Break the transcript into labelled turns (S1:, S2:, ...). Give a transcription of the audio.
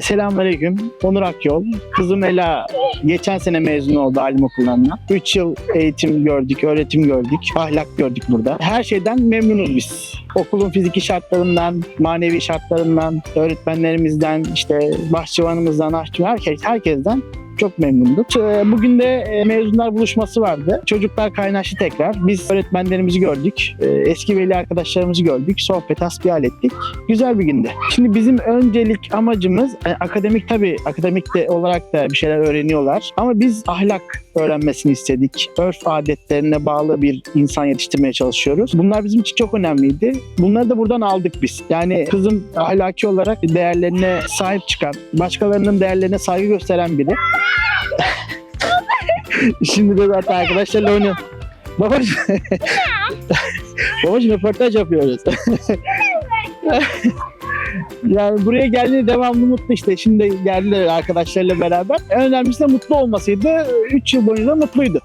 S1: Selamünaleyküm. Onur Akyol. Kızım Ela geçen sene mezun oldu alim okullarından. 3 yıl eğitim gördük, öğretim gördük, ahlak gördük burada. Her şeyden memnunuz biz. Okulun fiziki şartlarından, manevi şartlarından, öğretmenlerimizden, işte bahçıvanımızdan, aşçı herkes, herkesten çok memnunduk. Ee, Bugün de e, mezunlar buluşması vardı. Çocuklar kaynaştı tekrar. Biz öğretmenlerimizi gördük. Ee, Eski veli arkadaşlarımızı gördük. Sohbet, hasbihal ettik. Güzel bir gündü. Şimdi bizim öncelik amacımız e, akademik tabii akademik de olarak da bir şeyler öğreniyorlar. Ama biz ahlak öğrenmesini istedik. Örf adetlerine bağlı bir insan yetiştirmeye çalışıyoruz. Bunlar bizim için çok önemliydi. Bunları da buradan aldık biz. Yani kızım ahlaki olarak değerlerine sahip çıkan, başkalarının değerlerine saygı gösteren biri. Şimdi de zaten arkadaşlarla oynuyor. Babacığım. Babacığım röportaj yapıyoruz. yani buraya geldiğinde devamlı mutlu işte. Şimdi geldiler arkadaşlarıyla beraber. En önemlisi de mutlu olmasıydı. 3 yıl boyunca mutluydu.